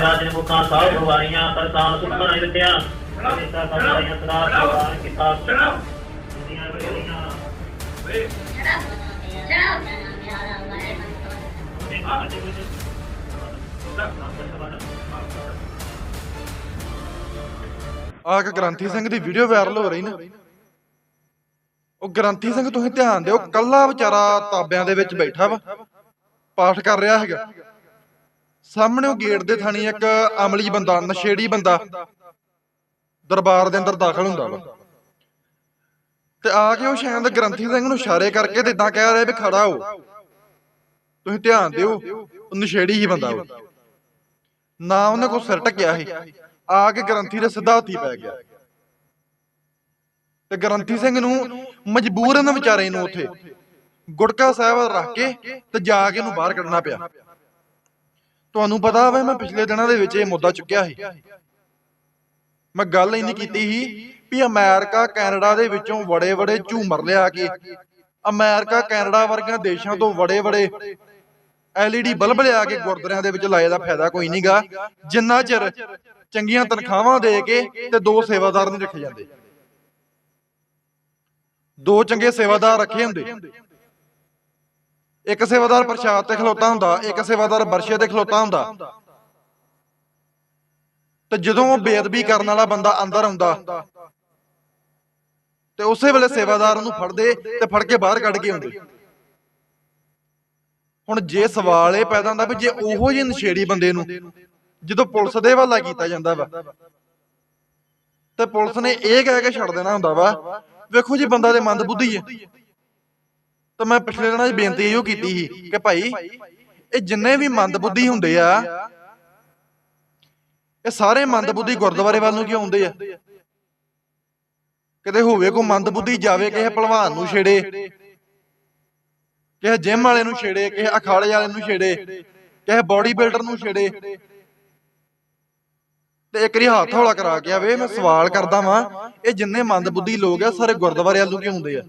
ਰਾਜਨ ਮੁਖਾਂ ਸਾਹਿਬ ਭਵਾਈਆਂ ਕਰਤਾਨ ਸੁਖ ਬਣਾਈ ਦਿੱਤਿਆਂ ਅਨੇਕਾਂ ਕਮਾਈਆਂ ਸਦਾ ਪ੍ਰਵਾਨ ਕੀਤਾ। ਦੁਨੀਆਂ ਬੜੀਆਂ ਆ ਕੇ ਗ੍ਰੰਥੀ ਸਿੰਘ ਦੀ ਵੀਡੀਓ ਵਾਇਰਲ ਹੋ ਰਹੀ ਨਾ। ਉਹ ਗ੍ਰੰਥੀ ਸਿੰਘ ਤੁਸੀਂ ਧਿਆਨ ਦਿਓ ਕੱਲਾ ਵਿਚਾਰਾ ਤਾਬਿਆਂ ਦੇ ਵਿੱਚ ਬੈਠਾ ਵਾ। ਪਾਠ ਕਰ ਰਿਹਾ ਹੈਗਾ। ਸਾਹਮਣੇ ਉਹ ਗੇਟ ਦੇ ਥਾਣੀ ਇੱਕ ਅਮਲੀ ਬੰਦਾ ਨਸ਼ੇੜੀ ਬੰਦਾ ਦਰਬਾਰ ਦੇ ਅੰਦਰ ਦਾਖਲ ਹੁੰਦਾ ਵਾ। ਤੇ ਆ ਕੇ ਉਹ ਸ਼ਾਇਦ ਗ੍ਰੰਥੀ ਸਿੰਘ ਨੂੰ ਇਸ਼ਾਰੇ ਕਰਕੇ ਤੇ ਇਦਾਂ ਕਹਿ ਰਿਹਾ ਵੀ ਖੜਾ ਹੋ। ਤੁਸੀਂ ਧਿਆਨ ਦਿਓ ਉਹ ਨਸ਼ੇੜੀ ਹੀ ਬੰਦਾ ਵਾ। ਨਾ ਉਹਨੇ ਕੋਈ ਸਿਰ ਟਕਿਆ ਸੀ। ਆ ਕੇ ਗ੍ਰੰਥੀ ਦੇ ਸਿੱਧਾ ਹੱਥੀ ਪੈ ਗਿਆ। ਤੇ ਗ੍ਰੰਥੀ ਸਿੰਘ ਨੂੰ ਮਜਬੂਰਨ ਵਿਚਾਰੇ ਨੂੰ ਉੱਥੇ ਗੁਟਕਾ ਸਾਹਿਬ ਰੱਖ ਕੇ ਤੇ ਜਾ ਕੇ ਉਹਨੂੰ ਬਾਹਰ ਕੱਢਣਾ ਪਿਆ। ਤੁਹਾਨੂੰ ਪਤਾ ਵਾ ਮੈਂ ਪਿਛਲੇ ਦਿਨਾਂ ਦੇ ਵਿੱਚ ਇਹ ਮੁੱਦਾ ਚੁੱਕਿਆ ਸੀ। ਮੈਂ ਗੱਲ ਇੰਨੀ ਕੀਤੀ ਸੀ ਵੀ ਅਮਰੀਕਾ ਕੈਨੇਡਾ ਦੇ ਵਿੱਚੋਂ ਬੜੇ ਬੜੇ ਝੂਮਰ ਲਿਆ ਕੇ ਅਮਰੀਕਾ ਕੈਨੇਡਾ ਵਰਗੀਆਂ ਦੇਸ਼ਾਂ ਤੋਂ ਬੜੇ ਬੜੇ LED ਬਲਬ ਲਿਆ ਕੇ ਗੁਰਦੁਆਰਿਆਂ ਦੇ ਵਿੱਚ ਲਾਏ ਦਾ ਫਾਇਦਾ ਕੋਈ ਨਹੀਂਗਾ। ਜਿੰਨਾ ਚਿਰ ਚੰਗੀਆਂ ਤਨਖਾਹਾਂ ਦੇ ਕੇ ਤੇ ਦੋ ਸੇਵਾਦਾਰ ਨਹੀਂ ਰੱਖੇ ਜਾਂਦੇ। ਦੋ ਚੰਗੇ ਸੇਵਾਦਾਰ ਰੱਖੇ ਹੁੰਦੇ। ਇੱਕ ਸੇਵਾਦਾਰ ਪ੍ਰਸ਼ਾਦ ਤੇ ਖਲੋਤਾ ਹੁੰਦਾ, ਇੱਕ ਸੇਵਾਦਾਰ ਬਰਸ਼ੇ ਤੇ ਖਲੋਤਾ ਹੁੰਦਾ। ਤੇ ਜਦੋਂ ਉਹ ਬੇਅਦਬੀ ਕਰਨ ਵਾਲਾ ਬੰਦਾ ਅੰਦਰ ਆਉਂਦਾ, ਤੇ ਉਸੇ ਵੇਲੇ ਸੇਵਾਦਾਰ ਉਹਨੂੰ ਫੜਦੇ ਤੇ ਫੜ ਕੇ ਬਾਹਰ ਕੱਢ ਕੇ ਆਉਂਦੇ। ਹੁਣ ਜੇ ਸਵਾਲ ਇਹ ਪੈਦਾ ਹੁੰਦਾ ਵੀ ਜੇ ਉਹੋ ਜਿਹੇ ਨਸ਼ੇੜੀ ਬੰਦੇ ਨੂੰ ਜਦੋਂ ਪੁਲਿਸ ਦੇ ਹਵਾਲਾ ਕੀਤਾ ਜਾਂਦਾ ਵਾ, ਤੇ ਪੁਲਿਸ ਨੇ ਇਹ ਕਹਿ ਕੇ ਛੱਡ ਦੇਣਾ ਹੁੰਦਾ ਵਾ, ਵੇਖੋ ਜੀ ਬੰਦਾ ਦੇ ਮੰਦ ਬੁੱਧੀ ਹੈ। ਤਾਂ ਮੈਂ ਪਿਛਲੇ ਦਿਨਾਂ 'ਚ ਬੇਨਤੀ ਇਹੋ ਕੀਤੀ ਸੀ ਕਿ ਭਾਈ, ਇਹ ਜਿੰਨੇ ਵੀ ਮੰਦਬੁੱਧੀ ਹੁੰਦੇ ਆ, ਇਹ ਸਾਰੇ ਮੰਦਬੁੱਧੀ ਗੁਰਦੁਆਰੇ ਵੱਲ ਨੂੰ ਕਿਉਂ ਆਉਂਦੇ ਆ? ਕਿਤੇ ਹੋਵੇ ਕੋ ਮੰਦਬੁੱਧੀ ਜਾਵੇ, ਕਿਸੇ ਭਲਵਾਨ ਨੂੰ ਛੇੜੇ, ਕਿਸੇ ਜਿਮ ਵਾਲੇ ਨੂੰ ਛੇੜੇ, ਕਿਸੇ ਅਖਾੜੇ ਵਾਲੇ ਨੂੰ ਛੇੜੇ, ਕਿਸੇ ਬਾਡੀ ਬਿਲਡਰ ਨੂੰ ਛੇੜੇ, ਤੇ ਇੱਕ ਵਾਰੀ ਹੱਥ ਹੌਲਾ ਕਰਾ ਕੇ ਆਵੇ, ਮੈਂ ਸਵਾਲ ਕਰਦਾ ਵਾਂ, ਇਹ ਜਿੰਨੇ ਮੰਦਬੁੱਧੀ ਲੋਕ ਆ ਸਾਰੇ ਗੁਰਦੁਆਰੇ ਵੱਲ ਨੂੰ ਕਿਉਂ ਹੁੰਦੇ ਆ?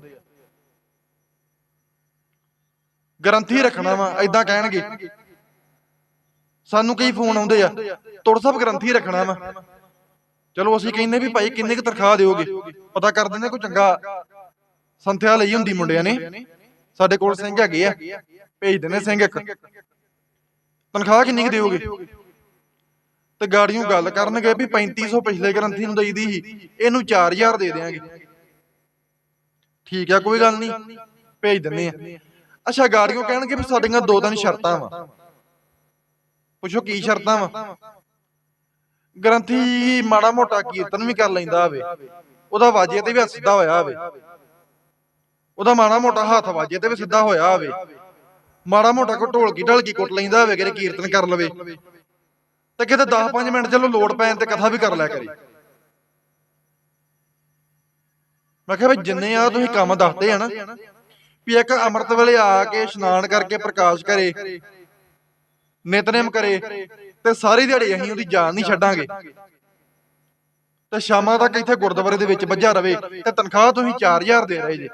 ਗਰੰਟੀ ਰੱਖਣਾ ਵਾ ਐਦਾਂ ਕਹਿਣਗੇ। ਸਾਨੂੰ ਕਈ ਫੋਨ ਆਉਂਦੇ ਆ ਤੁਰ ਸਭ ਗਰੰਟੀ ਰੱਖਣਾ ਵਾ। ਚਲੋ ਅਸੀਂ ਕਹਿੰਨੇ ਵੀ ਭਾਈ ਕਿੰਨੇ ਕੁ ਤਨਖਾਹ ਦਿਓਗੇ? ਪਤਾ ਕਰ ਦਿੰਦੇ ਕੋਈ ਚੰਗਾ ਸੰਥਿਆ ਲਈ ਹੁੰਦੀ ਮੁੰਡਿਆਂ ਨੇ। ਸਾਡੇ ਕੋਲ ਸਿੰਘ ਹੈਗੇ ਆ। ਭੇਜ ਦਿੰਦੇ ਸਿੰਘ ਇੱਕ। ਤਨਖਾਹ ਕਿੰਨੀ ਕੁ ਦਿਓਗੇ? ਤੇ ਗਾੜੀਆਂ ਗੱਲ ਕਰਨਗੇ ਵੀ 3500 ਪਿਛਲੇ ਗਰੰਟੀ ਨੂੰ ਦਈਦੀ ਸੀ ਇਹਨੂੰ 4000 ਦੇ ਦੇਾਂਗੇ ਠੀਕ ਆ ਕੋਈ ਗੱਲ ਨਹੀਂ। ਭੇਜ ਦਿੰਦੇ ਆ। ਅੱਛਾ ਗਾੜੀਆਂ ਕਹਿਣਗੇ ਵੀ ਸਾਡੀਆਂ ਦੋ ਤਿੰਨ ਸ਼ਰਤਾਂ ਵਾ। ਪੁੱਛੋ ਕੀ ਸ਼ਰਤਾਂ ਵਾ। ਗ੍ਰੰਥੀ ਮਾੜਾ ਮੋਟਾ ਕੀਰਤਨ ਵੀ ਕਰ ਲੈਂਦਾ ਹੋਵੇ। ਉਹਦਾ ਵਾਜੇ ਤੇ ਵੀ ਹੱਥ ਸਿੱਧਾ ਹੋਇਆ ਹੋਵੇ। ਉਹਦਾ ਮਾੜਾ ਮੋਟਾ ਹੱਥ ਵਾਜੇ ਤੇ ਵੀ ਸਿੱਧਾ ਹੋਇਆ ਹੋਵੇ। ਮਾੜਾ ਮੋਟਾ ਕੋ ਢੋਲਕੀ ਢਲਕੀ ਕੁੱਟ ਲੈਂਦਾ ਹੋਵੇ ਕਿਤੇ ਕੀਰਤਨ ਕਰ ਲਵੇ। ਤੇ ਕਿਤੇ 10-5 ਮਿੰਟ ਚਲੋ ਲੋੜ ਪੈਣ ਤੇ ਕਥਾ ਵੀ ਕਰ ਲਿਆ ਕਰੀ। ਮੈਂ ਕਿਹਾ ਵੀ ਜਿੰਨੇ ਆ ਤੁਸੀਂ ਕੰਮ ਦੱਸਦੇ ਆ ਨਾ ਵੀ ਇੱਕ ਅੰਮ੍ਰਿਤ ਵੇਲੇ ਆ ਕੇ ਇਸ਼ਨਾਨ ਕਰਕੇ ਪ੍ਰਕਾਸ਼ ਕਰੇ, ਨਿਤਨੇਮ ਕਰੇ ਤੇ ਸਾਰੀ ਦਿਹਾੜੀ ਅਸੀਂ ਉਹਦੀ ਜਾਨ ਨਹੀਂ ਛੱਡਾਂਗੇ। ਤੇ ਸ਼ਾਮਾਂ ਤੱਕ ਇੱਥੇ ਗੁਰਦੁਆਰੇ ਦੇ ਵਿੱਚ ਵੱਜਾ ਰਵੇ ਤੇ ਤਨਖਾਹ ਤੁਸੀਂ 4000 ਦੇ ਰਹੇ ਜੇ।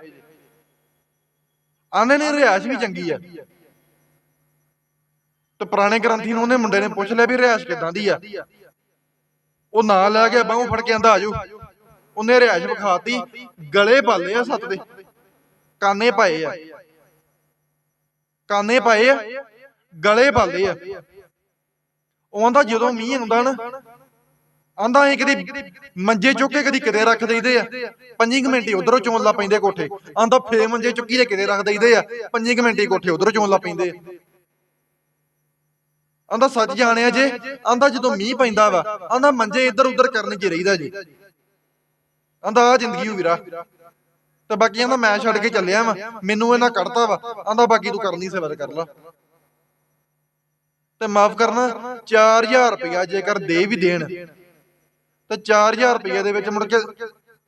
ਆਨੇ ਨੇ ਰਿਆਸ਼ ਵੀ ਚੰਗੀ ਆ। ਤੇ ਪੁਰਾਣੇ ਗ੍ਰੰਥੀ ਨੂੰ ਉਹਨੇ ਮੁੰਡੇ ਨੇ ਪੁੱਛ ਲਿਆ ਵੀ ਰਿਹਾਇਸ਼ ਕਿਦਾਂ ਦੀ ਆ। ਉਹ ਨਾਂ ਲੈ ਕੇ ਬਾਹੋਂ ਫੜ ਕੇ ਆਂਦਾ, ਆਜੋ। ਉਹਨੇ ਰਿਹਾਇਸ਼ ਵਿਖਾਤੀ, ਗਲੇ ਪਾਲੇ ਆ ਸੱਤ ਦੇ। ਕਾਨੇ ਪਾਏ ਆ। ਕਾਨੇ ਪਾਏ ਆ। ਗਲੇ ਪਾਲੇ ਆ। ਉਹ ਆਂਦਾ ਜਦੋਂ ਮੀਂਹ ਆਉਂਦਾ ਨਾ, ਆਂਦਾ ਐ ਕਦੀ ਮੰਜੇ ਚੁੱਕ ਕੇ ਕਦੀ ਕਿਤੇ ਰੱਖ ਦਈਦੇ ਆ। 5 ਮਿੰਟ ਹੀ ਉਧਰੋਂ ਚੋਣ ਲਾ ਪੈਂਦੇ ਕੋਠੇ। ਆਂਦਾ ਫੇ ਮੰਜੇ ਚੁੱਕੀ ਦੇ ਕਿਤੇ ਰੱਖ ਦਈਦੇ ਆ। 5 ਮਿੰਟ ਹੀ ਕੋਠੇ ਉਧਰੋਂ ਚੋਣ ਲਾ ਪੈਂਦੇ ਆ। ਆਂਦਾ ਸੱਚ ਜਾਣਿਆ ਜੇ, ਆਂਦਾ ਜਦੋਂ ਮੀਂਹ ਪੈਂਦਾ ਵਾ, ਆਂਦਾ ਮੰਜੇ ਇੱਧਰ ਉੱਧਰ ਕਰਨ 'ਚ ਰਹੀਦਾ ਜੀ। ਆਂਦਾ ਆ ਜ਼ਿੰਦਗੀ ਹੋ ਵੀਰਾ। ਤੇ ਬਾਕੀ ਕਹਿੰਦਾ ਮੈਂ ਛੱਡ ਕੇ ਚੱਲਿਆ ਵਾ। ਮੈਨੂੰ ਇਹਨਾਂ ਕੱਢਤਾ ਵਾ। ਆਂਦਾ ਬਾਕੀ ਤੂੰ ਕਰਨੀ ਸੇਵਾ ਕਰ ਲਾ। ਤੇ ਮਾਫ ਕਰਨਾ 4000 ਰੁਪਇਆ ਜੇਕਰ ਦੇ ਵੀ ਦੇਣ, ਤੇ 4000 ਰੁਪਏ ਦੇ ਵਿੱਚ ਮੁੜ ਕੇ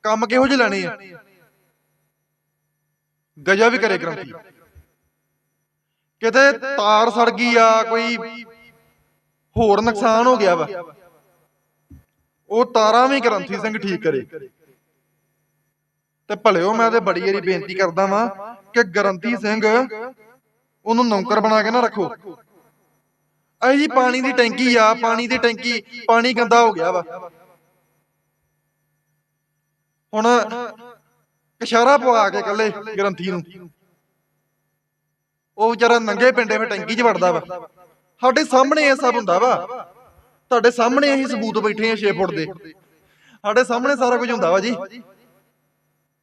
ਕੰਮ ਕਿਹੋ ਜਿਹੇ ਲੈਣੇ ਆ? ਗਜਾ ਵੀ ਕਰੇ ਗ੍ਰੰਥੀ ਕਿਤੇ ਤਾਰ ਸੜ ਗਈ ਆ, ਕੋਈ ਹੋਰ ਨੁਕਸਾਨ ਹੋ ਗਿਆ ਵਾ। ਉਹ ਤਾਰਾਂ ਵੀ ਗ੍ਰੰਥੀ ਸਿੰਘ ਠੀਕ ਕਰੇ। ਤੇ ਭਲਿਓ ਮੈਂ ਤੇ ਬੜੀ ਵਾਰੀ ਬੇਨਤੀ ਕਰਦਾ ਵਾਂ ਕਿ ਗ੍ਰੰਥੀ ਸਿੰਘ ਉਹਨੂੰ ਨੌਕਰ ਬਣਾ ਕੇ ਨਾ ਰੱਖੋ। ਆਹ ਜੀ ਪਾਣੀ ਦੀ ਟੈਂਕੀ ਆ ਪਾਣੀ ਦੀ ਟੈਂਕੀ ਪਾਣੀ ਗੰਦਾ ਹੋ ਗਿਆ ਵਾ। ਹੁਣ ਇਸ਼ਾਰਾ ਪਵਾ ਕੇ ਕੱਲੇ ਗ੍ਰੰਥੀ ਨੂੰ। ਉਹ ਵਿਚਾਰਾ ਨੰਗੇ ਪਿੰਡੇ ਵਿੱਚ ਟੈਂਕੀ 'ਚ ਵੜਦਾ ਵਾ। ਸਾਡੇ ਸਾਹਮਣੇ ਇਹ ਸਭ ਹੁੰਦਾ ਵਾ। ਤੁਹਾਡੇ ਸਾਹਮਣੇ ਅਸੀਂ ਸਬੂਤ ਬੈਠੇ ਆ 6 ਫੁੱਟ ਦੇ। ਸਾਡੇ ਸਾਹਮਣੇ ਸਾਰਾ ਕੁਝ ਹੁੰਦਾ ਵਾ ਜੀ।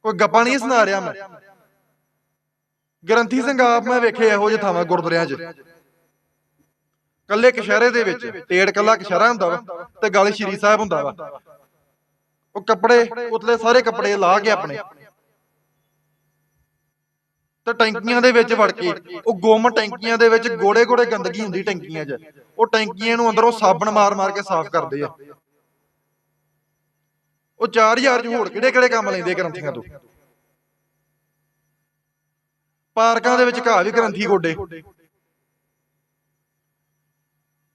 ਕੋਈ ਗੱਪਾਂ ਨਹੀਂ ਸੁਣਾ ਰਿਹਾ ਮੈਂ। ਗ੍ਰੰਥੀ ਸਿੰਘ ਆਪ ਮੈਂ ਵੇਖੇ ਇਹੋ ਜਿਹੇ ਥਾਵਾਂ ਗੁਰਦੁਆਰਿਆਂ 'ਚ। ਕੱਲੇ ਕਸ਼ਹਿਰੇ ਦੇ ਵਿੱਚ ਤੇੜ ਕੱਲਾ ਕਸ਼ਹਿਰਾ ਹੁੰਦਾ ਵਾ ਤੇ ਗਲ ਸ਼੍ਰੀ ਸਾਹਿਬ ਹੁੰਦਾ ਵਾ। ਉਹ ਕੱਪੜੇ ਉਤਲੇ ਸਾਰੇ ਕੱਪੜੇ ਲਾ ਕੇ ਆਪਣੇ। ਤੇ ਟੈਂਕੀਆਂ ਦੇ ਵਿੱਚ ਵੜ ਕੇ ਉਹ ਗੁੰਮ ਟੈਂਕੀਆਂ ਦੇ ਵਿੱਚ ਗੋੜੇ ਗੋੜੇ ਗੰਦਗੀ ਹੁੰਦੀ ਟੈਂਕੀਆਂ 'ਚ। ਉਹ ਟੈਂਕੀਆਂ ਨੂੰ ਅੰਦਰੋਂ ਸਾਬਣ ਮਾਰ ਮਾਰ ਕੇ ਸਾਫ਼ ਕਰਦੇ ਆ। ਉਹ 4000 ਚ ਹੋਰ ਕਿਹੜੇ ਕਿਹੜੇ ਕੰਮ ਲੈਂਦੇ ਗ੍ਰੰਥੀਆਂ ਤੋਂ? ਪਾਰਕਾਂ ਦੇ ਵਿੱਚ ਘਾਹ ਵੀ ਗ੍ਰੰਥੀ ਗੋਡੇ।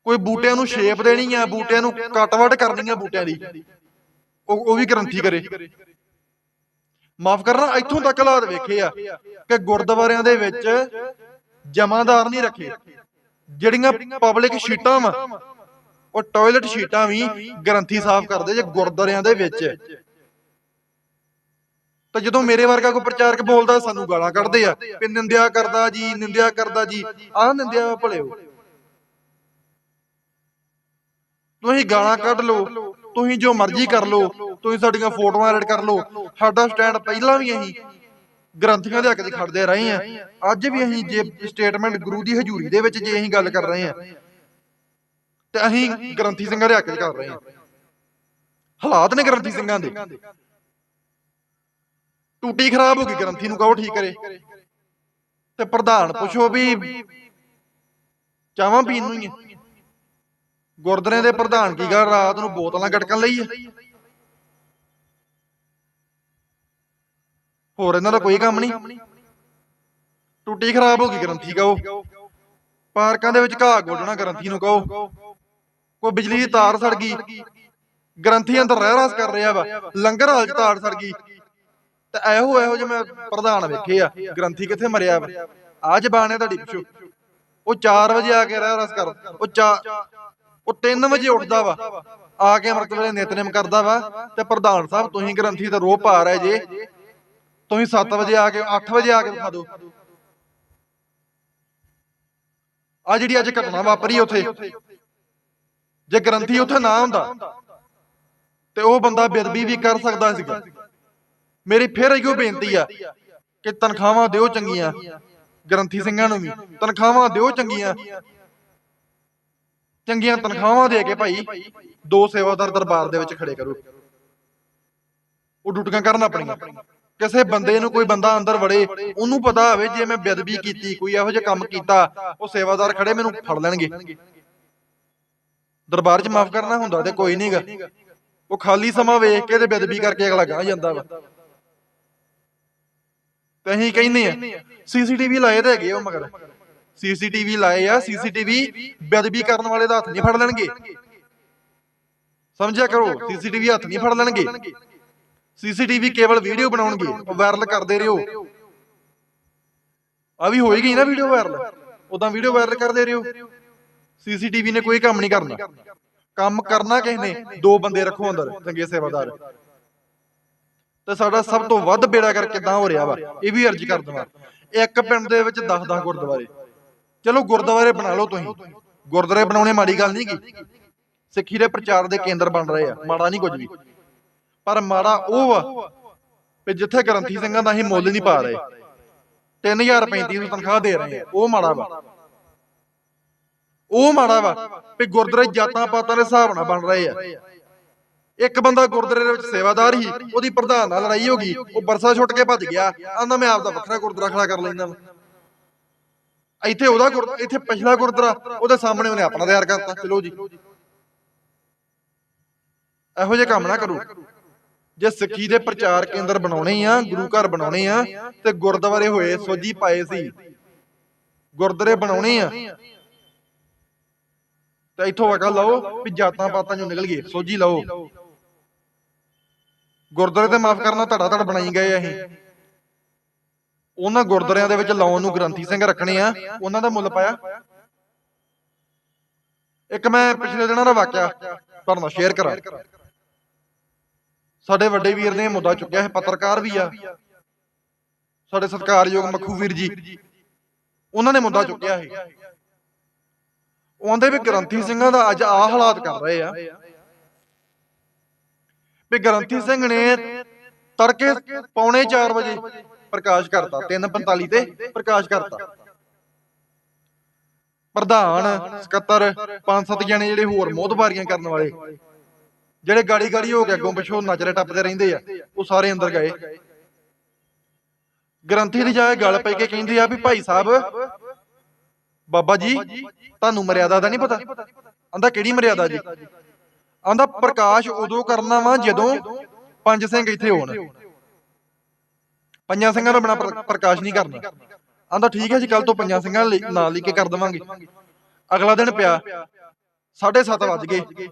ਕੋਈ ਬੂਟਿਆਂ ਨੂੰ ਸ਼ੇਪ ਦੇਣੀ ਆ, ਬੂਟਿਆਂ ਨੂੰ ਕੱਟ-ਵੱਢ ਕਰਨੀ ਆ ਬੂਟਿਆਂ ਦੀ। ਉਹ ਉਹ ਵੀ ਗ੍ਰੰਥੀ ਕਰੇ। ਮਾਫ ਕਰਨਾ, ਇੱਥੋਂ ਤੱਕ ਹਾਲਾਤ ਵੇਖੇ ਆ ਕਿ ਗੁਰਦੁਆਰਿਆਂ ਦੇ ਵਿੱਚ ਜਮਾਦਾਰ ਨਹੀਂ ਰੱਖੇ। ਜਿਹੜੀਆਂ ਪਬਲਿਕ ਸ਼ੀਟਾਂ ਵਾ ਉਹ ਟਾਇਲਟ ਸ਼ੀਟਾਂ ਵੀ ਗ੍ਰੰਥੀ ਸਾਫ਼ ਕਰਦੇ ਜੇ ਗੁਰਦੁਆਰਿਆਂ ਦੇ ਵਿੱਚ। ਤਾਂ ਜਦੋਂ ਮੇਰੇ ਵਰਗਾ ਕੋਈ ਪ੍ਰਚਾਰਕ ਬੋਲਦਾ, ਸਾਨੂੰ ਗਾਲਾਂ ਕੱਢਦੇ ਆ। ਵੀ ਨਿੰਦਿਆ ਕਰਦਾ ਜੀ, ਨਿੰਦਿਆ ਕਰਦਾ ਜੀ। ਆਹ ਨਿੰਦਿਆ ਭਲਿਓ। ਤੁਸੀਂ ਗਾਲਾਂ ਕੱਢ ਲਓ, ਤੁਸੀਂ ਜੋ ਮਰਜ਼ੀ ਕਰ ਲਓ, ਤੁਸੀਂ ਸਾਡੀਆਂ ਫੋਟੋਆਂ ਐਡ ਕਰ ਲਓ। ਸਾਡਾ ਸਟੈਂਡ ਪਹਿਲਾਂ ਵੀ ਅਸੀਂ ਗ੍ਰੰਥੀਆਂ ਦੇ ਹੱਕ 'ਚ ਖੜਦੇ ਰਹੇ ਆ ਅੱਜ ਵੀ ਅਸੀਂ ਜੇ ਸਟੇਟਮੈਂਟ ਗੁਰੂ ਦੀ ਹਜ਼ੂਰੀ ਦੇ ਵਿੱਚ ਜੇ ਅਸੀਂ ਗੱਲ ਕਰ ਰਹੇ ਆ ਤੇ ਅਸੀਂ ਗ੍ਰੰਥੀ ਸਿੰਘਾਂ ਦੇ ਹੱਕ 'ਚ ਕਰ ਰਹੇ ਹਾਂ। ਹਾਲਾਤ ਨੇ ਗ੍ਰੰਥੀ ਸਿੰਘਾਂ ਦੇ। ਟੂਟੀ ਖਰਾਬ ਹੋ ਗਈ, ਗ੍ਰੰਥੀ ਨੂੰ ਕਹੋ ਠੀਕ ਕਰੇ। ਤੇ ਪ੍ਰਧਾਨ ਪੁੱਛੋ ਵੀ ਚਾਹਾਂ ਪੀਣ ਨੂੰ ਹੀ ਹੈ ਗੁਰਦੁਆਰਿਆਂ ਦੇ ਪ੍ਰਧਾਨ ਕੀ ਗੱਲ, ਰਾਤ ਨੂੰ ਬੋਤਲਾਂ ਗਟਕਣ ਲਈ ਹੈ ਹੋਰ ਇਹਨਾਂ ਦਾ ਕੋਈ ਕੰਮ ਨਹੀਂ। ਟੁੱਟੀ ਖਰਾਬ ਹੋ ਗਈ, ਗ੍ਰੰਥੀ ਕਹੋ। ਪਾਰਕਾਂ ਦੇ ਵਿੱਚ ਘਾਹ ਗੋਡਣਾ, ਗ੍ਰੰਥੀ ਨੂੰ ਕਹੋ। ਕੋਈ ਬਿਜਲੀ ਦੀ ਤਾਰ ਸੜ ਗਈ। ਗ੍ਰੰਥੀ ਅੰਦਰ ਰਹਿ ਰਾਸ ਕਰ ਰਿਹਾ ਵਾ। ਲੰਗਰ ਹਾਲ ਚ ਤਾਰ ਸੜ ਗਈ। ਤੇ ਇਹੋ ਇਹੋ ਜਿਹਾ ਮੈਂ ਪ੍ਰਧਾਨ ਵੇਖੇ ਆ। ਗ੍ਰੰਥੀ ਕਿੱਥੇ ਮਰਿਆ ਵਾ? ਆ ਜ਼ਬਾਨ ਹੈ ਤੁਹਾਡੀ ਪਿੱਛੋਂ। ਉਹ 4 ਵਜੇ ਆ ਕੇ ਰਹਿ ਰਾਸ ਕਰ। ਉਹ ਚਾ ਉਹ 3 ਵਜੇ ਉੱਠਦਾ ਵਾ। ਆ ਕੇ ਅੰਮ੍ਰਿਤ ਵੇਲੇ ਨਿਤਨੇਮ ਕਰਦਾ ਵਾ। ਤੇ ਪ੍ਰਧਾਨ ਸਾਹਿਬ, ਤੁਸੀਂ ਗ੍ਰੰਥੀ ਦਾ ਰੋਹ ਪਾ ਰਹੇ ਜੇ। ਤੁਸੀਂ 7 ਵਜੇ ਆ ਕੇ 8 ਵਜੇ ਆ ਕੇ ਦਿਖਾ ਦਿਓ। ਆ ਜਿਹੜੀ ਅੱਜ ਘਟਨਾ ਵਾਪਰੀ ਉੱਥੇ। ਜੇ ਗ੍ਰੰਥੀ ਉੱਥੇ ਨਾ ਹੁੰਦਾ, ਤੇ ਉਹ ਬੰਦਾ ਬੇਦਬੀ ਵੀ ਕਰ ਸਕਦਾ ਸੀਗਾ। ਮੇਰੀ ਫਿਰ ਇਹੋ ਬੇਨਤੀ ਆ ਕਿ ਤਨਖਾਹਾਂ ਦਿਓ ਚੰਗੀਆਂ, ਗ੍ਰੰਥੀ ਸਿੰਘਾਂ ਨੂੰ ਵੀ। ਤਨਖਾਹਾਂ ਦਿਓ ਚੰਗੀਆਂ। ਚੰਗੀਆਂ ਤਨਖਾਹਾਂ ਦੇ ਕੇ ਭਾਈ ਦੋ ਸੇਵਾਦਾਰ ਦਰਬਾਰ ਦੇ ਵਿੱਚ ਖੜੇ ਕਰੋ। ਉਹ ਡਿਊਟੀਆਂ ਕਰਨ ਆਪਣੀਆਂ। ਕਿਸੇ ਬੰਦੇ ਨੂੰ ਕੋਈ ਬੰਦਾ ਅੰਦਰ ਵੜੇ, ਉਹਨੂੰ ਪਤਾ ਹੋਵੇ ਜੇ ਮੈਂ ਬੇਦਬੀ ਕੀਤੀ, ਕੋਈ ਇਹੋ ਜਿਹਾ ਕੰਮ ਕੀਤਾ, ਉਹ ਸੇਵਾਦਾਰ ਖੜੇ ਮੈਨੂੰ ਫੜ ਲੈਣਗੇ। ਦਰਬਾਰ 'ਚ ਮਾਫ ਕਰਨਾ ਹੁੰਦਾ ਤੇ ਕੋਈ ਨਹੀਂਗਾ ਉਹ ਖਾਲੀ ਸਮਾਂ ਵੇਖ ਕੇ ਤੇ ਬੇਦਬੀ ਕਰਕੇ ਅਗਲਾ ਗਾਹ ਜਾਂਦਾ ਵਾ। ਤੇ ਅਸੀਂ ਕਹਿੰਦੇ ਆ, ਸੀਸੀਟੀਵੀ ਲਾਏ ਤੇ ਹੈਗੇ ਉਹ ਮਗਰ। ਸੀਸੀਟੀਵੀ ਲਾਏ ਆ, ਸੀਸੀਟੀਵੀ ਬੇਦਬੀ ਕਰਨ ਵਾਲੇ ਦਾ ਹੱਥ ਨਹੀਂ ਫੜ ਲੈਣਗੇ। ਸਮਝਿਆ ਕਰੋ, ਸੀਸੀਟੀਵੀ ਹੱਥ ਨਹੀਂ ਫੜ ਲੈਣਗੇ। ਸੀਸੀਟੀਵੀ ਕੇਵਲ ਵੀਡੀਓ ਬਣਾਉਣਗੇ ਵਾਇਰਲ ਕਰਦੇ ਰਹੋ। ਆ ਵੀ ਹੋਏਗੀ ਨਾ ਵੀਡੀਓ ਵਾਇਰਲ? ਉਦਾਂ ਵੀਡੀਓ ਵਾਇਰਲ ਕਰਦੇ ਰਹੋ। ਸੀਸੀਟੀਵੀ ਨੇ ਕੋਈ ਕੰਮ ਨਹੀਂ ਕਰਨਾ। ਕੰਮ ਕਰਨਾ ਕਿਸ ਨੇ, ਦੋ ਬੰਦੇ ਰੱਖੋ ਅੰਦਰ, ਚੰਗੇ ਸੇਵਾਦਾਰ। ਤੇ ਸਾਡਾ ਸਭ ਤੋਂ ਵੱਧ ਬੇੜਾ ਕਰ ਕਿਦਾਂ ਹੋ ਰਿਹਾ ਵਾ, ਇਹ ਵੀ ਅਰਜ਼ ਕਰ ਦਵਾਂ। ਇੱਕ ਪਿੰਡ ਦੇ ਵਿੱਚ 10-10 ਗੁਰਦੁਆਰੇ। ਚਲੋ ਗੁਰਦੁਆਰੇ ਬਣਾ ਲਓ ਤੁਸੀਂ। ਗੁਰਦੁਆਰੇ ਬਣਾਉਣੇ ਮਾੜੀ ਗੱਲ ਨਹੀਂ ਗੀ। ਸਿੱਖੀ ਦੇ ਪ੍ਰਚਾਰ ਦੇ ਕੇਂਦਰ ਬਣ ਰਹੇ ਆ, ਮਾੜਾ ਨਹੀਂ ਕੁਝ ਵੀ। ਪਰ ਮਾੜਾ ਉਹ ਵਾ ਵੀ ਜਿੱਥੇ ਗ੍ਰੰਥੀ ਸਿੰਘਾਂ ਦਾ ਅਸੀਂ ਮੁੱਲ ਨਹੀਂ ਪਾ ਰਹੇ। 3035 ਨੂੰ ਤਨਖਾਹ ਦੇ ਰਹੇ ਆ, ਉਹ ਮਾੜਾ ਵਾ। ਉਹ ਮਾੜਾ ਵਾ ਵੀ ਗੁਰਦੁਆਰੇ ਜਾਤਾਂ ਪਾਤਾਂ ਦੇ ਹਿਸਾਬ ਨਾਲ ਬਣ ਰਹੇ ਆ। ਇੱਕ ਬੰਦਾ ਗੁਰਦੁਆਰੇ ਦੇ ਵਿੱਚ ਸੇਵਾਦਾਰ ਹੀ, ਉਹਦੀ ਪ੍ਰਧਾਨ ਨਾਲ ਲੜਾਈ ਹੋ ਗਈ, ਉਹ ਬਰਸਾ ਛੁੱਟ ਕੇ ਭੱਜ ਗਿਆ, ਆਂਦਾ ਮੈਂ ਆਪਦਾ ਵੱਖਰਾ ਗੁਰਦੁਆਰਾ ਖੜਾ ਕਰ ਲੈਂਦਾ ਇੱਥੇ ਉਹਦਾ ਗੁਰ, ਇੱਥੇ ਪਿਛਲਾ ਗੁਰਦੁਆਰਾ, ਉਹਦੇ ਸਾਹਮਣੇ ਉਹਨੇ ਆਪਣਾ ਤਿਆਰ ਕਰਤਾ, ਚਲੋ ਜੀ। ਇਹੋ ਜਿਹੇ ਕੰਮ ਨਾ ਕਰੋ। ਜੇ ਸਿੱਖੀ ਦੇ ਪ੍ਰਚਾਰ ਕੇਂਦਰ ਬਣਾਉਣੇ ਆ, ਗੁਰੂ ਘਰ ਬਣਾਉਣੇ ਆ, ਤੇ ਗੁਰਦੁਆਰੇ ਹੋਏ ਸੋਜੀ ਪਾਏ ਸੀ। ਗੁਰਦੁਆਰੇ ਬਣਾਉਣੇ ਆ ਤੇ ਇੱਥੋਂ ਅਕਲ ਲਓ, ਵੀ ਜਾਤਾਂ ਪਾਤਾਂ ਚੋਂ ਨਿਕਲ ਗਏ ਸੋਜੀ ਲਓ। ਗੁਰਦੁਆਰੇ ਤੇ ਮਾਫ ਕਰਨਾ, ਧੜਾ ਧੜ ਬਣਾਈ ਗਏ ਅਸੀਂ। ਉਹਨਾਂ ਗੁਰਦੁਆਰਿਆਂ ਦੇ ਵਿੱਚ ਲਾਉਣ ਨੂੰ ਗ੍ਰੰਥੀ ਸਿੰਘ ਰੱਖਣੇ ਆ, ਉਹਨਾਂ ਦਾ ਮੁੱਲ ਪਾਇਆ। ਇੱਕ ਮੈਂ ਪਿਛਲੇ ਦਿਨਾਂ ਦਾ ਵਾਕਿਆ ਤੁਹਾਡੇ ਸ਼ੇਅਰ ਕਰਾਂ। ਸਾਡੇ ਵੱਡੇ ਵੀਰ ਨੇ ਮੁੱਦਾ ਚੁੱਕਿਆ ਹੈ, ਪੱਤਰਕਾਰ ਵੀ ਆ। ਸਾਡੇ ਸਤਿਕਾਰਯੋਗ ਮੱਖੂ ਵੀਰ ਜੀ, ਉਹਨਾਂ ਨੇ ਮੁੱਦਾ ਚੁੱਕਿਆ ਹੈ। ਉਹ ਆਂਦੇ ਵੀ ਗ੍ਰੰਥੀ ਸਿੰਘਾਂ ਦਾ ਅੱਜ ਆ ਹਾਲਾਤ ਕਰ ਰਹੇ ਆ। ਵੀ ਗ੍ਰੰਥੀ ਸਿੰਘ ਨੇ ਤੜਕੇ ਪੌਣੇ 4 ਵਜੇ ਪ੍ਰਕਾਸ਼ ਕਰਤਾ 3:45 ਤੇ ਪ੍ਰਕਾਸ਼ ਕਰਤਾ। ਪ੍ਰਧਾਨ, ਸਕੱਤਰ, ਪੰਜ ਸੱਤ ਜਣੇ ਜਿਹੜੇ ਹੋਰ ਮੋਹਤਬਾਰੀਆਂ ਕਰਨ ਵਾਲੇ, ਜਿਹੜੇ ਗਾੜੀ ਗਾੜੀ ਹੋ ਕੇ ਅੱਗੋਂ ਪਿਛੋਂ ਨੱਚਦੇ ਟੱਪਦੇ ਰਹਿੰਦੇ ਆ, ਉਹ ਸਾਰੇ ਅੰਦਰ ਗਏ। ਗ੍ਰੰਥੀ ਦੀ ਜਾਏ ਗੱਲ ਪੈ ਕੇ ਕਹਿੰਦੇ ਆ ਵੀ ਭਾਈ ਸਾਹਿਬ ਬਾਬਾ ਜੀ, ਤੁਹਾਨੂੰ ਮਰਿਆਦਾ ਦਾ ਨਹੀਂ ਪਤਾ? ਆਂਦਾ ਕਿਹੜੀ ਮਰਿਆਦਾ ਜੀ? ਆਂਦਾ ਪ੍ਰਕਾਸ਼ ਉਦੋਂ ਕਰਨਾ ਵਾ ਜਦੋਂ ਪੰਜ ਸਿੰਘ ਇੱਥੇ ਹੋਣ। ਪੰਜਾਂ ਸਿੰਘਾਂ ਦਾ ਬਣਾ ਪ੍ਰਕਾਸ਼ ਨਹੀਂ ਕਰਨਾ। ਆਂਦਾ ਠੀਕ ਹੈ ਜੀ ਕੱਲ ਤੋਂ ਪੰਜਾਂ ਸਿੰਘਾਂ ਨਾਲ ਲੈ ਕੇ ਕਰ ਦਵਾਂਗੇ। ਅਗਲਾ ਦਿਨ ਪਿਆ 7:30 ਵੱਜ ਗਏ।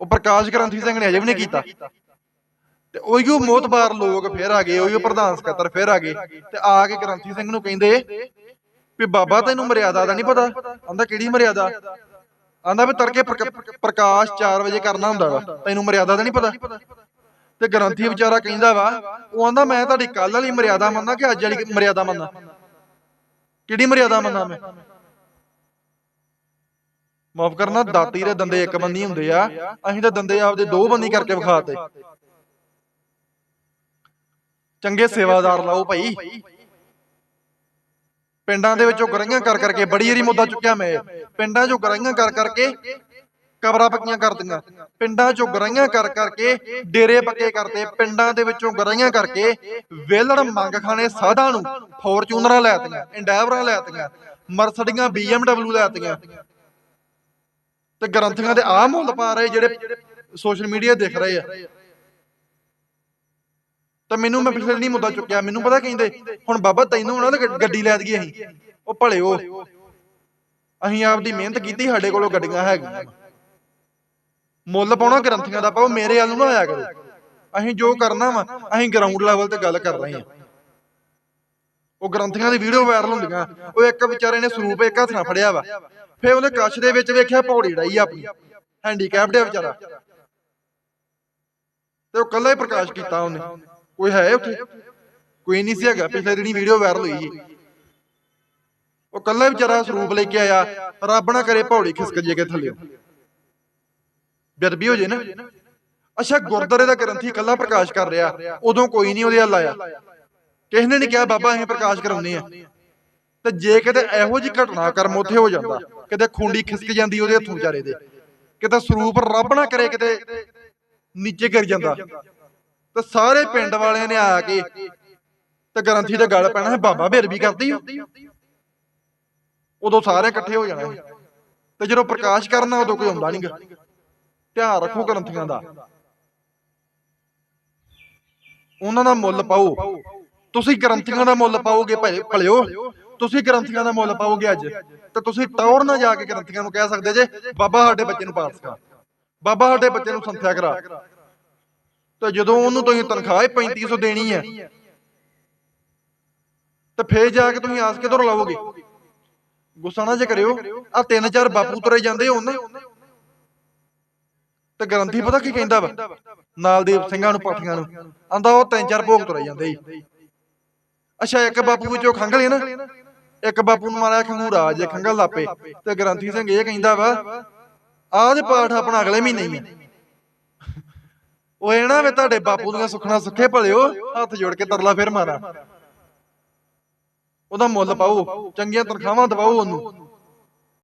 ਉਹ ਪ੍ਰਕਾਸ਼ ਗ੍ਰੰਥੀ ਸਿੰਘ ਨੇ ਅਜੇ ਵੀ ਨਹੀਂ ਕੀਤਾ। ਤੇ ਉਹੀਓ ਮੋਤਬਾਰ ਲੋਕ ਫੇਰ ਆ ਗਏ, ਉਹੀਓ ਪ੍ਰਧਾਨ ਸਕੱਤਰ ਫੇਰ ਆ ਗਏ। ਤੇ ਆ ਕੇ ਗ੍ਰੰਥੀ ਸਿੰਘ ਨੂੰ ਕਹਿੰਦੇ ਵੀ ਬਾਬਾ ਤੈਨੂੰ ਮਰਿਆਦਾ ਦਾ ਨਹੀਂ ਪਤਾ? ਆਂਦਾ ਕਿਹੜੀ ਮਰਿਆਦਾ? ਆਂਦਾ ਵੀ ਤੜਕੇ ਪ੍ਰਕ- ਪ੍ਰਕਾਸ਼ 4 ਵਜੇ ਕਰਨਾ ਹੁੰਦਾ ਵਾ। ਤੈਨੂੰ ਮਰਿਆਦਾ ਦਾ ਨਹੀਂ ਪਤਾ? ਤੇ ਗ੍ਰੰਥੀ ਵਿਚਾਰਾ ਕਹਿੰਦਾ ਵਾ, ਉਹ ਆਂਦਾ ਮੈਂ ਤੁਹਾਡੀ ਕੱਲ ਵਾਲੀ ਮਰਿਆਦਾ ਮੰਨਦਾ ਕਿ ਅੱਜ ਵਾਲੀ ਮਰਿਆਦਾ ਮੰਨਦਾ ਕਿਹੜੀ ਮਰਿਆਦਾ ਮੰਨਦਾ ਮੈਂ? ਮਾਫ ਕਰਨਾ, ਦਾਤੀ ਦੇ ਦੰਦੇ ਇੱਕ ਬੰਦੀ ਹੁੰਦੇ ਆ। ਅਸੀਂ ਤਾਂ ਦੰਦੇ ਆਪਦੇ ਦੋ ਬੰਦੀ ਕਰਕੇ ਵਿਖਾਤੇ। ਚੰਗੇ ਸੇਵਾਦਾਰ ਲਾਓ ਭਾਈ। ਪਿੰਡਾਂ ਦੇ ਵਿੱਚੋਂ ਗਰਾਈਆਂ ਕਰ ਕਰਕੇ ਬੜੀ ਏਰੀ ਮੁੱਦਾ ਚੁੱਕਿਆ ਮੈਂ। ਪਿੰਡਾਂ 'ਚੋਂ ਗਰਾਈਆਂ ਕਰ ਕਰਕੇ ਕਬਰਾਂ ਪੱਕੀਆਂ ਕਰ ਦਿੰਗਾ ਪਿੰਡਾਂ 'ਚੋਂ ਗਰਾਈਆਂ ਕਰ ਕਰਕੇ ਡੇਰੇ ਪੱਕੇ ਕਰਤੇ ਪਿੰਡਾਂ ਦੇ ਵਿੱਚੋਂ ਗਰਾਈਆਂ ਕਰਕੇ ਵੇਲੜ ਮੰਗ ਖਾਣੇ ਸਾਧਾਂ ਨੂੰ। ਫੋਰਚੂਨਰਾਂ ਲੈਤੀਆਂ ਇੰਡੈਵਰਾਂ ਲੈਤੀਆਂ ਮਰਸਡੀਆਂ BMW ਲੈਤੀਆਂ ਤੇ ਗ੍ਰੰਥੀਆਂ ਦੇ ਆਹ ਮੁੱਲ ਪਾ ਰਹੇ ਜਿਹੜੇ ਸੋਸ਼ਲ ਮੀਡੀਆ ਦੇਖ ਰਹੇ ਆ। ਤਾਂ ਮੈਨੂੰ ਮੈਂ ਪਿਛਲੇ ਨਹੀਂ ਮੁੱਦਾ ਚੁੱਕਿਆ। ਮੈਨੂੰ ਪਤਾ ਕਹਿੰਦੇ ਹੁਣ ਬਾਬਾ ਤੈਨੂੰ ਉਹਨਾਂ ਦੀ ਗੱਡੀ ਲੈ ਦਈਏ ਅਸੀਂ। ਉਹ ਭਲਿਓ ਅਸੀਂ ਆਪਦੀ ਮਿਹਨਤ ਕੀਤੀ ਸਾਡੇ ਕੋਲੋਂ ਗੱਡੀਆਂ ਹੈਗੀਆਂ। ਮੁੱਲ ਪਾਉਣਾ ਗ੍ਰੰਥੀਆਂ ਦਾ ਪਾਓ ਮੇਰੇ ਵੱਲ ਨੂੰ ਨਾ ਆਇਆ ਕਰੋ। ਅਸੀਂ ਜੋ ਕਰਨਾ ਵਾ ਅਸੀਂ ਗਰਾਊਂਡ ਲੈਵਲ ਤੇ ਗੱਲ ਕਰ ਰਹੇ ਹਾਂ। ਉਹ ਗ੍ਰੰਥੀਆਂ ਦੀ ਵੀਡੀਓ ਵਾਇਰਲ ਹੁੰਦੀਆਂ। ਉਹ ਇੱਕ ਵਿਚਾਰੇ ਨੇ ਸਰੂਪ ਇੱਕ ਹੱਥ ਨਾਲ ਫੜਿਆ ਵਾ। ਫੇ ਉਹਨੇ ਕੱਛ ਦੇ ਵਿੱਚ ਵੇਖਿਆ ਪੌੜੀ ਡਾਈ ਆਪਣੀ। ਹੈਂਡੀਕੈਪਡ ਆ ਵਿਚਾਰਾ। ਤੇ ਉਹ ਕੱਲਾ ਹੀ ਪ੍ਰਕਾਸ਼ ਕੀਤਾ ਉਹਨੇ। ਕੋਈ ਹੈ ਉੱਥੇ? ਕੋਈ ਨਹੀਂ ਸੀ ਹੈਗਾ, ਪਿਛਲੇ ਦਿਨੀ ਵੀਡੀਓ ਵਾਇਰਲ ਹੋਈ ਸੀ। ਉਹ ਕੱਲਾ ਵਿਚਾਰਾ ਸਰੂਪ ਲੈ ਕੇ ਆਇਆ, ਰੱਬ ਨਾ ਕਰੇ ਪੌੜੀ ਖਿਸਕ ਜੇ ਕੇ ਥੱਲੇ। ਬੇਅਦਬੀ ਹੋ ਜੇ ਨਾ। ਅੱਛਾ ਗੁਰਦਾਰੇ ਦਾ ਗ੍ਰੰਥੀ ਕੱਲਾ ਪ੍ਰਕਾਸ਼ ਕਰ ਰਿਹਾ, ਉਦੋਂ ਕੋਈ ਨਹੀਂ ਉਹਦੇ ਹੱਲ ਆਇਆ। ਕਿਸੇ ਨੇ ਨਹੀਂ ਕਿਹਾ, ਬਾਬਾ ਅਸੀਂ ਪ੍ਰਕਾਸ਼ ਕਰਾਉਨੇ ਆ ਤੇ ਜੇ ਕਿਤੇ ਇਹੋ ਜੀ ਘਟਨਾ ਕਰਮ ਉੱਥੇ ਹੋ ਜਾਂਦਾ, ਕਿਤੇ ਖੁੰਡੀ ਖਿਸਕ ਜਾਂਦੀ ਉਹਦੇ ਹੱਥੋਂ ਵਿਚਾਰੇ ਦੇ, ਕਿਤੇ ਸਰੂਪ ਰੱਬ ਨਾ ਕਰੇ, ਕਿਤੇ ਨੀਚੇ ਗਿਰ ਜਾਂਦਾ। ਤੇ ਸਾਰੇ ਪਿੰਡ ਵਾਲਿਆਂ ਨੇ ਆ ਕੇ ਤੇ ਗ੍ਰੰਥੀ ਤੇ ਗੱਲ ਪੈਣਾ ਹੈ ਬਾਬਾ ਬੇਰ ਵੀ ਕਰਦੀ ਹੋ ਉਦੋਂ ਸਾਰੇ ਇਕੱਠੇ ਹੋ ਜਾਣਾ। ਤੇ ਜਦੋਂ ਪ੍ਰਕਾਸ਼ ਕਰਨਾ ਉਦੋਂ ਕੋਈ ਆਉਂਦਾ ਨਹੀਂਗਾ ਧਿਆਨ ਰੱਖੋ ਗ੍ਰੰਥੀਆਂ ਦਾ। ਉਹਨਾਂ ਦਾ ਮੁੱਲ ਪਾਓ। ਤੁਸੀਂ ਗ੍ਰੰਥੀਆਂ ਦਾ ਮੁੱਲ ਪਾਓਗੇ ਭਲੇ ਭਲਿਓ। ਤੁਸੀਂ ਗ੍ਰੰਥੀਆਂ ਦਾ ਮੁੱਲ ਪਾਓਗੇ ਅੱਜ। ਤੇ ਤੁਸੀਂ ਟੌਰ ਨਾ ਜਾ ਕੇ ਗ੍ਰੰਥੀਆਂ ਨੂੰ ਕਹਿ ਸਕਦੇ ਜੇ ਬਾਬਾ ਸਾਡੇ ਬੱਚੇ ਨੂੰ ਪਾਸ ਕਰ ਬਾਬਾ ਸਾਡੇ ਬੱਚੇ ਨੂੰ ਸੰਥਿਆ ਕਰਾ। ਤੇ ਜਦੋਂ ਉਹਨੂੰ ਤੁਸੀਂ ਤਨਖਾਹ ਹੀ 3500 ਦੇਣੀ ਹੈ ਤੇ ਫੇਰ ਜਾ ਕੇ ਤੁਸੀਂ ਆਸ ਕਿਧਰੋਂ ਲਾਵੋਗੇ ਗੁੱਸਾ ਨਾ ਜੇ ਕਰਿਓ ਆ ਤਿੰਨ ਚਾਰ ਬਾਪੂ ਤੁਰੇ ਜਾਂਦੇ ਹੋਣ ਨਾ। ਤੇ ਗ੍ਰੰਥੀ ਪਤਾ ਕੀ ਕਹਿੰਦਾ ਵਾ? ਨਾਲ ਦੇ ਸਿੰਘਾਂ ਨੂੰ, ਪਾਠੀਆਂ ਨੂੰ। ਆਂਦਾ ਉਹ ਤਿੰਨ ਚਾਰ ਭੋਗ ਤੁਰੇ ਜਾਂਦੇ ਸੀ। ਅੱਛਾ, ਇੱਕ ਬਾਪੂ ਵਿੱਚੋਂ ਖੰਗ ਲਿਆ ਨਾ। ਇੱਕ ਬਾਪੂ ਨੂੰ ਮਾਰਿਆ ਖੰਗੂਰਾ ਜੇ ਖੰਗਲ ਲਾਪੇ। ਤੇ ਗ੍ਰੰਥੀ ਸਿੰਘ ਇਹ ਕਹਿੰਦਾ ਵਾ, ਆਹ ਦੇ ਪਾਠ ਆਪਣਾ ਅਗਲੇ ਮਹੀਨੇ ਹੀ ਉਹ ਇਹ ਨਾ ਵੇ ਤੁਹਾਡੇ ਬਾਪੂ ਦੀਆਂ ਸੁਖਣਾ ਸੁੱਖੇ ਭਲਿਓ, ਹੱਥ ਜੋੜ ਕੇ ਤਰਲਾ ਫੇਰ ਮਾਰਾ। ਉਹਦਾ ਮੁੱਲ ਪਾਓ ਚੰਗੀਆਂ ਤਨਖਾਹਾਂ ਦਵਾਓ ਉਹਨੂੰ।